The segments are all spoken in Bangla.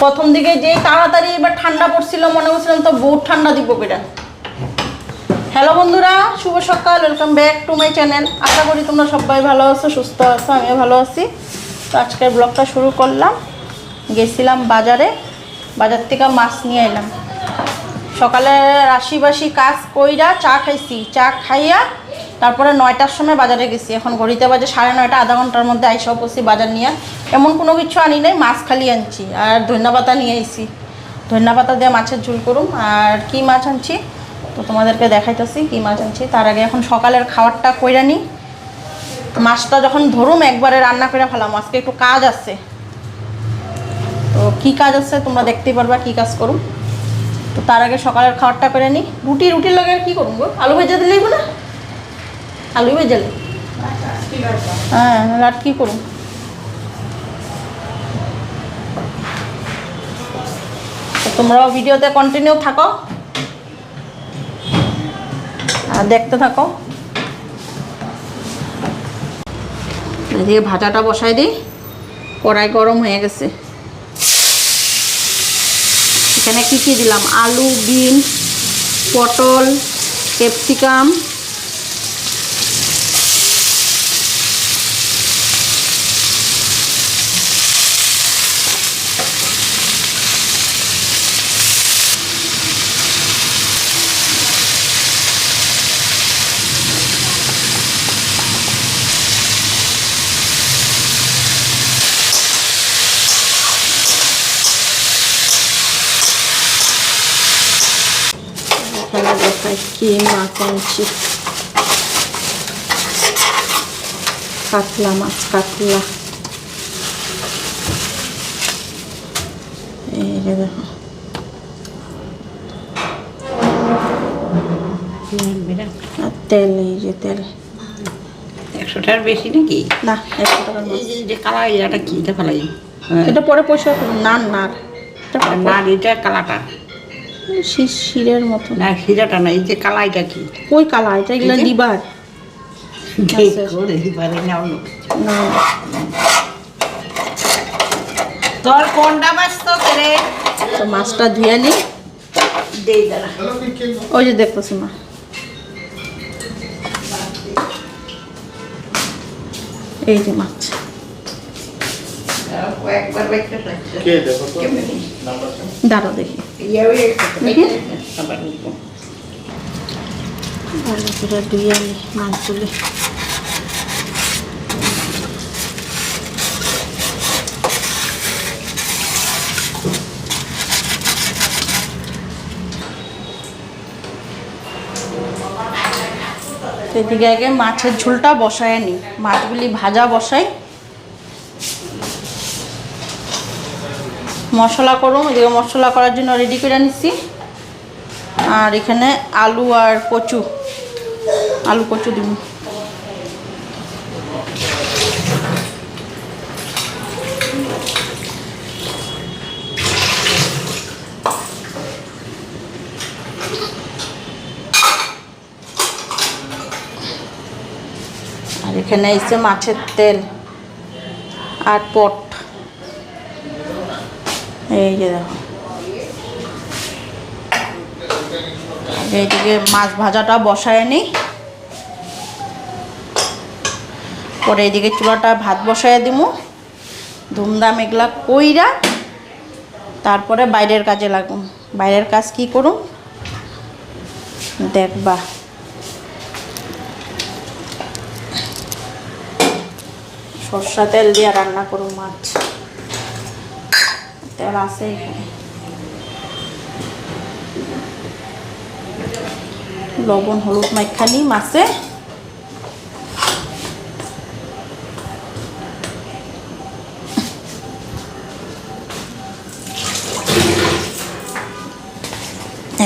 প্রথম দিকে যে তাড়াতাড়ি এবার ঠান্ডা পড়ছিল, মনে করছিলাম তো বহুত ঠান্ডা দিব বেটা। হ্যালো বন্ধুরা, শুভ সকাল welcome back to my channel আশা করি তোমরা সবাই ভালো আছো, সুস্থ আছো, আমিও ভালো আছি। তো আজকের ব্লগটা শুরু করলাম। গেছিলাম বাজারে, বাজার থেকে মাছ নিয়ে এলাম। সকালে রাশিবাসি কাজ কইরা চা খাইছি। চা খাইয়া তারপরে নয়টার সময় বাজারে গেছি। এখন ঘড়িতে বাজে সাড়ে নয়টা, আধা ঘণ্টার মধ্যে আইসা পড়ছি বাজার নিয়ে। এমন কোনো কিছু আনি নাই, মাছ খালি আনছি আর ধন্যপাতা নিয়ে আইছি। ধন্যপাতা দিয়ে মাছের ঝুল করুম। আর কি মাছ আনছি? তো তোমাদেরকে দেখাইতেছি কি মাছ আনছি। তার আগে এখন সকালের খাবারটা কইরা নিই মাছটা যখন ধরুম, একবারে রান্না করে ফেলাম। আজকে একটু কাজ আছে। তো কি কাজ আছে তোমরা দেখতেই পারবা, কি কাজ করুম। তো তার আগে সকালের খাবারটা করে নিই রুটি, রুটির লগে আর কি করুম গো? আলু ভেজে দিলেই না? আলু ভেজালে হ্যাঁ রাত কি করুম তো তোমরাও ভিডিওতে কন্টিনিউ থাকো। আর দেখতে থাকো। ভাজাটা বসাই দিই। কড়াই গরম হয়ে গেছে। এখানে কি কি দিলাম? আলু, বিন, পটল, ক্যাপসিকাম মাছ আনছি কাতলা মাছ কাতলা দেখো তেল এই যে তেল একশোটার বেশি নাকি? না একশো টাকার যে- কালা এটা কি? এটা ফেলাই এটা পরে পয়সা নান নার না। এটা কালাটা। শিরের মতো। না সিরাটা না এই যে কালা এটা কি? ওই কালা এটা এগুলো না তোর কোনটা করে তো মাছটা ধুয়ে দাঁড়া। ওই যে দেখতেছি মা এই যে মাছ। একবার বাইকটা লাগছে কে দেখো তো? নাম্বারটা দাঁড়াও দেখি। ইয়ে ওই আবার নিবো। ভালো করে ধুয়ে আনি মাছগুলি এদিকে আগে মাছের ঝোলটা বসায় নি। মাছগুলি ভাজা বসাই মশলা করুম এদিকে মশলা করার জন্য রেডি করে নিচ্ছি। আর এখানে আলু আর কচু। আলু কচু দিব। আর এখানে এসে মাছের তেল। আর পট এই যে এইদিকে মাছ ভাজাটা বসায় নিই। পরে এইদিকে চুলাটা ভাত বসায় দিব ধুমধাম এগুলা কইরা তারপরে বাইরের কাজে লাগুন। বাইরের কাজ কি করুন দেখবা। সর্ষা তেল দিয়ে রান্না করুন মাছ তেল আছে এখানে লবণ, হলুদ মাইখানি মাছে।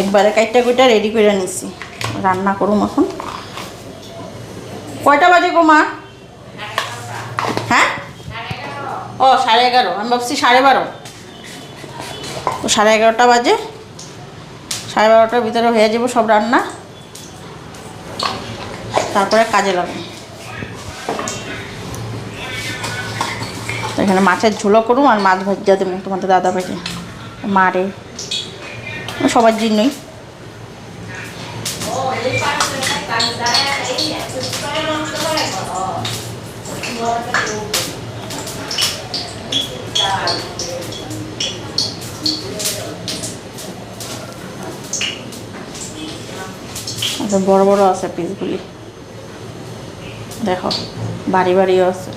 একবারে কাইটা কুইটা রেডি করে নিছি। রান্না করুম এখন। কয়টা বাজে গো মা? হ্যাঁ? ও, সাড়ে এগারো। আমি ভাবছি সাড়ে বারো। সাড়ে এগারোটা বাজে। সাড়ে বারোটার ভিতরে হয়ে যাব সব রান্না। তারপরে কাজে লাগবে। এখানে মাছের ঝোলো করুম আর মাছ ভাজা দেবো তোমাদের দাদা ভাইকে মারে সবার জন্যই। আচ্ছা বড় বড় আছে পিসগুলি। দেখো বাড়ি বাড়িও আছে।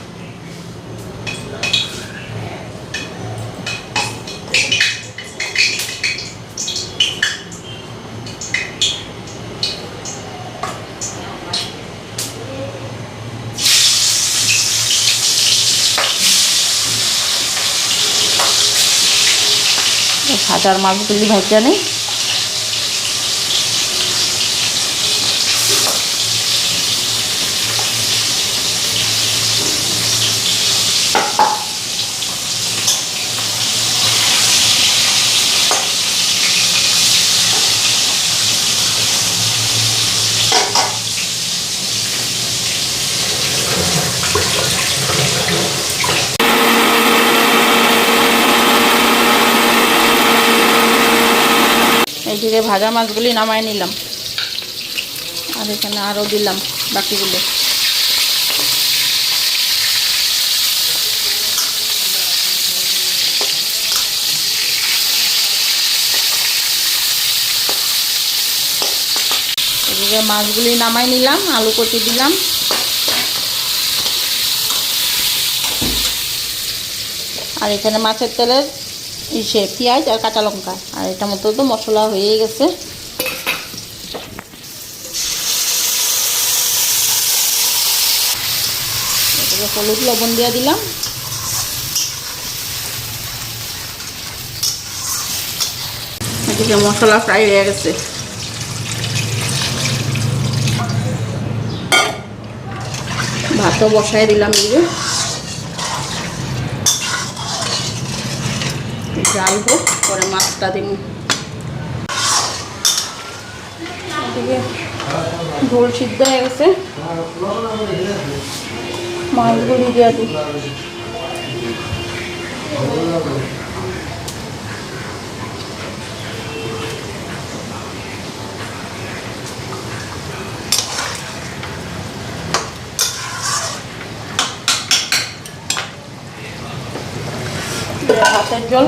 ভাজার মাছগুলি ভাজা নেই। এইদিকে ভাজা মাছগুলি নামায় নিলাম। আর এখানে আরও দিলাম বাকিগুলো। এদিকে মাছগুলি নামাই নিলাম, আলু কচি দিলাম। আর এখানে মাছের তেলের ইসে পেঁয়াজ আর কাঁচা লঙ্কা। আর এটা মতো তো মশলা হয়ে গেছে। হলুদ, লবণ দিয়ে দিলাম। মশলা ফ্রাই হয়ে গেছে। ভাতও বসাই দিলাম এদিকে হোক পরে মাছটা এদিকে ঝোল সিদ্ধ হয়ে গেছে। মাছগুলি দিয়ে দিই। ভাতের জল।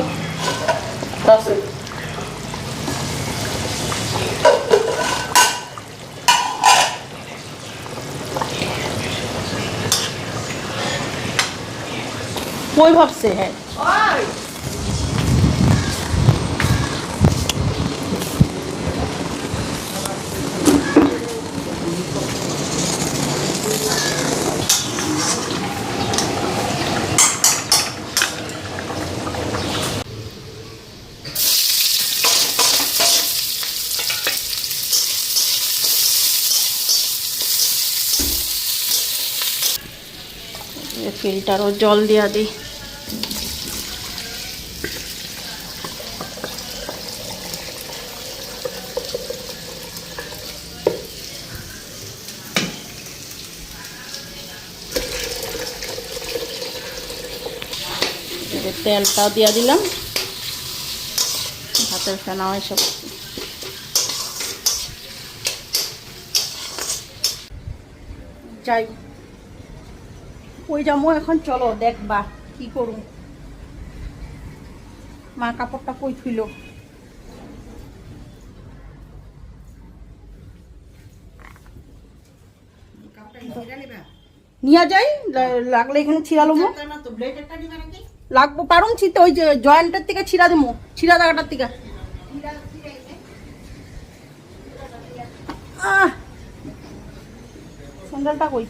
কই ভাবছে হ্যাঁ ফিল্টারও জল দিয়া দিই এতে তেলটাও দিয়া দিলাম। ভাতের ফেনা এসব। যাই ওই যাব এখন চলো দেখবা কি করুম। মা কাপড়টা কই থইল? নিয়ে যাই লাগলে এখানে ছিড়া লমো লাগবো। পারুম ছিতে ওই যে জয়েন্টের থেকে ছিঁড়া দেবো, ছিঁড়া জায়গাটার থেকে। স্যান্ডেলটা কই?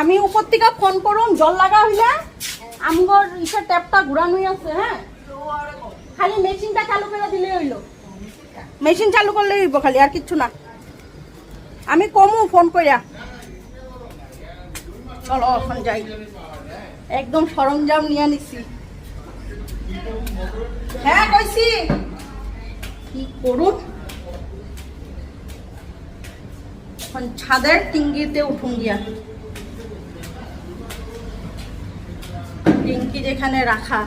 আমি উপর থেকে ফোন করুন জল লাগা হইলে। আমগর ইসের ট্যাপটা ঘুরানোই আছে হ্যাঁ? খালি মেশিনটা চালু করে দিলে হইল। মেশিন চালু করলে দিব খালি, আর কিছু না। আমি কমু, ফোন করিয়া চলো, এখন যাই। একদম সরঞ্জাম নিয়ে নিছি। হ্যাঁ কইছি। কি করুন এখন ছাদের টিঙ্গিতে উঠুন গিয়া। টিঙ্কি যেখানে রাখা।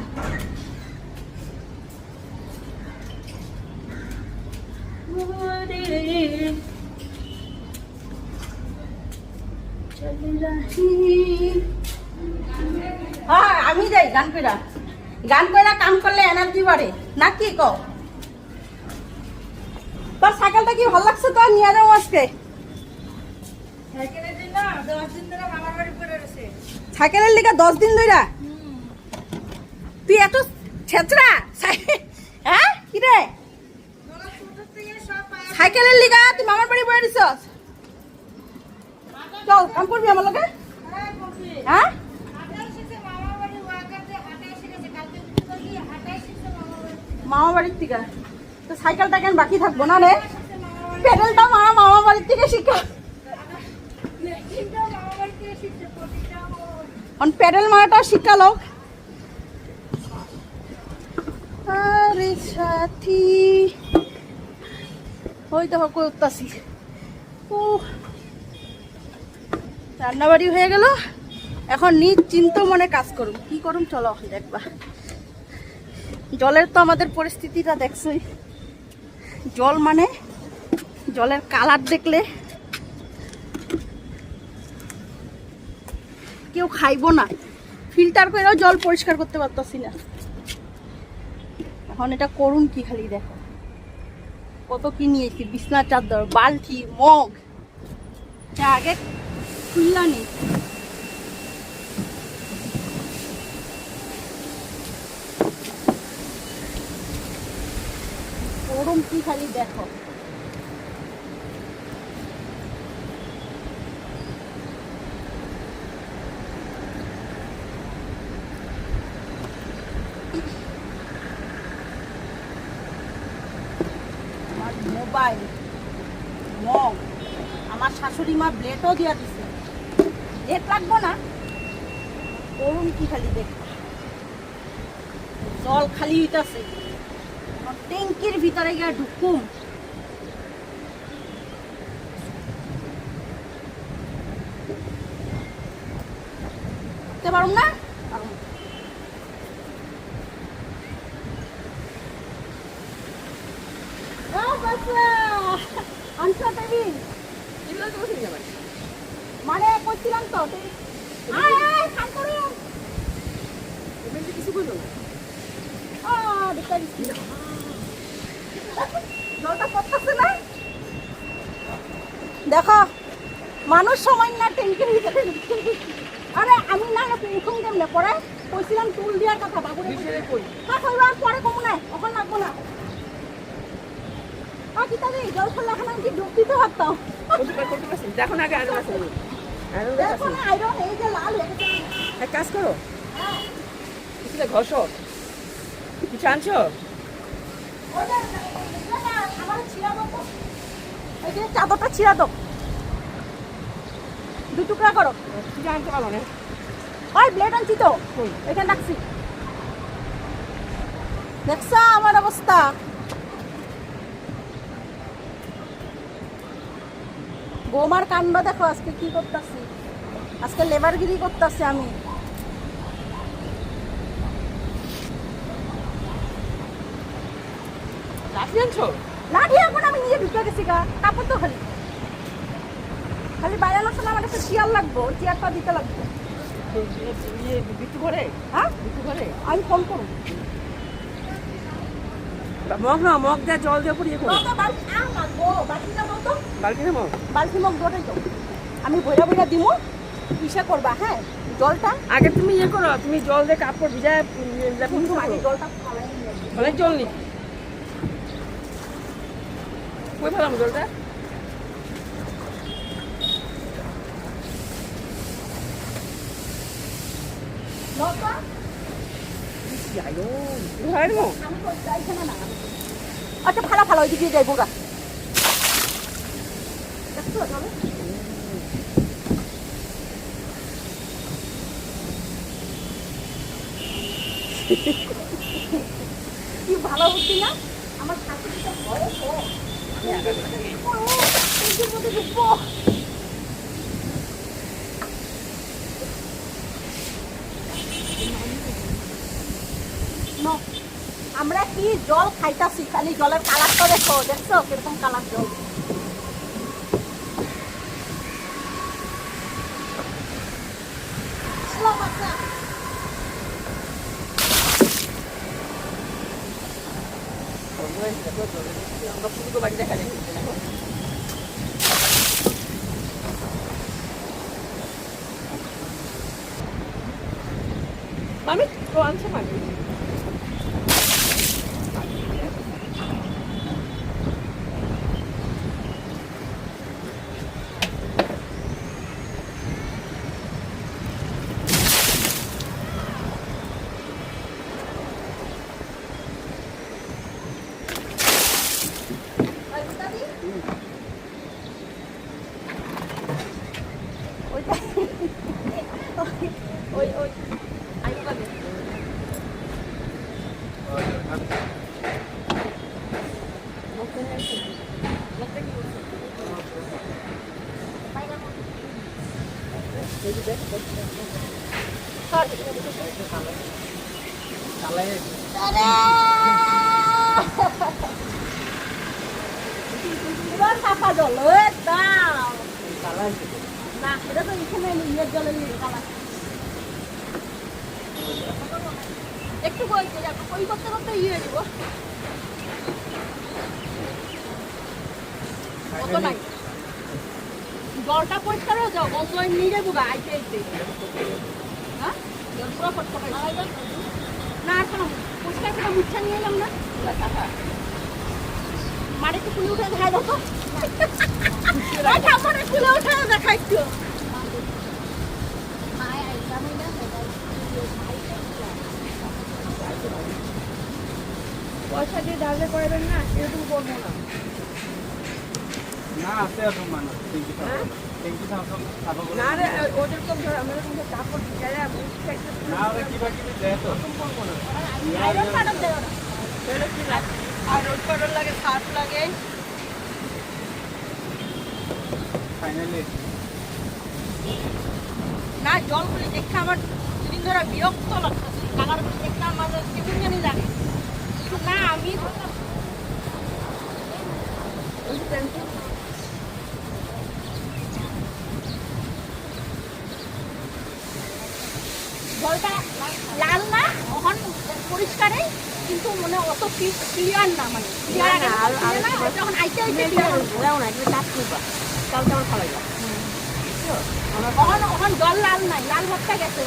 হ্যাঁ আমি যাই গান কইরা। গান কইরা কাম করলে এনার্জি বাড়ে। না কি কও? তোর সাইকেলটা কি ভালো লাগছে তোর? নিয়ে যাব আজকে। সাইকেলের লিগা দশ দিন ধরে তুই এত ছেচরা হ্যাঁ? কি রে? সাইকেলের লিগা তুই মামার বাড়ি বয়ে দিছস? চল কাম করবি আমার লগে? হ্যাঁ মামা বাড়ির থেকে? তো সাইকেলটা কেন বাকি থাকব না রে? পেডেলটা মা মামা বাড়ির থেকে শিখা। প্যাডেল মারাটা শিখালো আরে সাথী। ওই তো করতাছি ও রান্নাবাড়ি হয়ে গেল। এখন নিজ চিন্ত মনে কাজ করুন। কি করুন? চলো, দেখবা। জলের তো আমাদের পরিস্থিতিটা দেখছই। জল মানে জলের কালার দেখলে কেউ খাইবো না। ফিল্টার করেও জল পরিষ্কার করতে পারতাছি না। এখন এটা করুন কি খালি, দেখো। কত কি নিয়েছি? বিছনার চাদর, বালতি, মগ। আগে খুললা নেই। গরম কি খালি দেখো। Mobile mug. আমার শাশুড়ি মা ব্লেডও দিয়া ব্লেড লাগবো না। অরুণ কি খালি দেখ জল খালি হইতাছে। ট্যাঙ্কির ভিতরে গিয়ে ঢুকুম। পারুম না পারুম। ও বাচ্চা, আনছো টেবিল? মানে করছিলাম তো টেবিল- আয়, আয়, খান করুন। আহ, দেখতে দিচ্ছি। জলটা পড়তেছে না দেখো মানুষ সময় না ট্যাঙ্কির ভিতরে আরে আমি না না প্রথম কেমনে? পরে কইছিলাম টুল দেওয়ার কথা বাবুরে হ্যাঁ কইবার পরে কমু না এখন লাগবো না। আর কি তাহলে জল খেলে এখন আমি কি ডুব দিতে পারতাম দেখো না আগে আয়রন আছে নি। আয়রন। দেখো না আইরন এই যে লাল হয়ে গেছে এক কাজ করো। হ্যাঁ, কিছুটা ঘষো। কিছু আনছো? আমার। এই যে চাদরটা ছিঁড়া দাও। দু টুকরা করো। আনতে পারো না। ওই ব্লেড আনছি তো? এখানে রাখছি। দেখছ আমার অবস্থা? বৌমার কাণ্ড দেখো আজকে কি করতেছি? আজকে লেবারগিরি করতেছি আমি। লাঠি আনছো? লাঠি এখন আমি নিয়ে ঢুকে গেছি গা কাপড় তো খালি। খালি বাইরানোর সময় আমার একটা চেয়ার লাগবো চেয়ারটা দিতে লাগবে। ইয়ে হ্যাঁ? আমি ফোন মগ না মগ দিয়ে জল দিয়ে পুড়িয়ে করো বালতি মগ বালতি মগ দুটোই তো। আমি বইরা বইরা দিমু কিসে করবা হ্যাঁ? জলটা? আগে তুমি ইয়ে করো তুমি জল দিয়ে কাপড় ভিজায় আগে জলটা ফালাই জল নি? কই ফেলাম জলটা আচ্ছা ফালা ফালা ওইদিকে দেখছ জলে কি ভালো বুদ্ধি না আমার শাশুড়িটা বয়স আমরা কি জল খাইতাছি? খালি জলের কালারটা দেখো দেখছ? কীরকম কালার জল? বাড়ি দেখা যাচ্ছে দেখো মামি তো আনছে মামি। এবার সাফা জল দাও না এটা তো এখানে নিজের জলে নিয়ে বলছে দেখো ওই করতে করতে ইয়ে কত নাই জলটা হয়ে যাও নিয়ে যাব গা আইতে আইতে। হ্যাঁ? জল পুরো পরিষ্কার না আর কোনো পরিষ্কার করে মুচ্ছা নিয়ে এলাম না। মারে একটু কুলে উঠে দেখাই দাও তো কুলে উঠে দেখাই একটু। পয়সা দিয়ে ডালে করবেন না এরকম করব না। না আছে এখন মানুষ রে আমরা কাপড় ওরা কিবা কিবি দেয় তো? আয়রন লাগে? সার্ফ লাগে ফাইনালি না জলগুলি দেখে আমার দুদিন ধরে বিরক্ত লাগতেছে। কালারগুলি দেখে আমার কেমন জানি লাগে না আমি জলটা লাল না এখন পরিষ্কারে কিন্তু মানে অত ক্লিয়ার না মানে ক্লিয়ার যখন আইতে আইতে হলো। ওরাও না কাজ করবা কালকে আমার ভালো জল লাল নাই লাল গেছে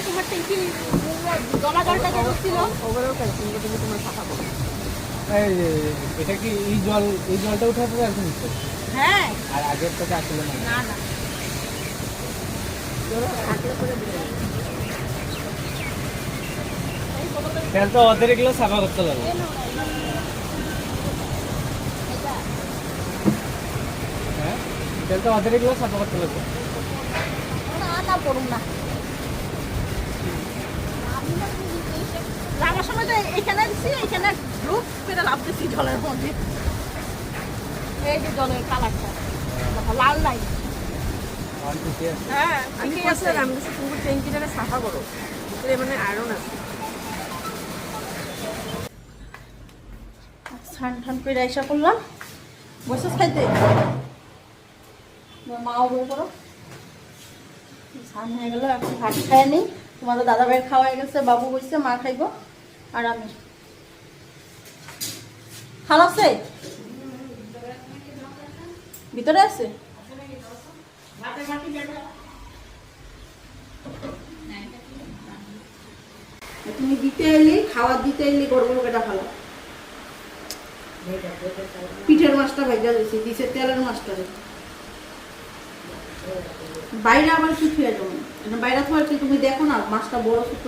তোমার ট্যাঙ্কি জমা জলটা যে ছিল ওগুলোও কাজ কিন্তু তুমি তোমার সাফা এটা কি এই জল এই জলটা উঠাতে একদম নিচ্ছে? হ্যাঁ। আর আগের থেকে আসলে না। না না। তাহলে তো ওদের এগুলো সাফা করতে লাগবে তাহলে তো ওদের এগুলো সাফা করতে লাগবে না না পড়ুন না। আমার সময় তো এখানে দিচ্ছি এখানে গ্রুপ করে লাভ দিচ্ছি জলের মধ্যে। এই যে জলের কালারটা লাল নাই। হ্যাঁ আমি বলছিলাম তুমি ট্যাঙ্কিটাকে সাফা করো। ভিতরে মানে আয়রন আছে ছান ঠান করে করলাম বসে খাইতে মাও বই করো। ছান হয়ে গেল, এখন ভাত খায় নি। তোমাদের দাদা ভাইয়ের খাওয়া গেছে, বাবু বসছে, মা খাইব আর আমি। খাল আছে? ভিতরে আছে? তুমি দিতে এলি, খাবার দিতে এলি, গরম এটা ভালো পিঠের মাছটা ভেজা দিয়েছি দিছে তেলের মাছটা রে। বাইরে আবার কি খেয়ে যাব? বাইরে তো আর তুমি দেখো না মাছটা বড় ছোট।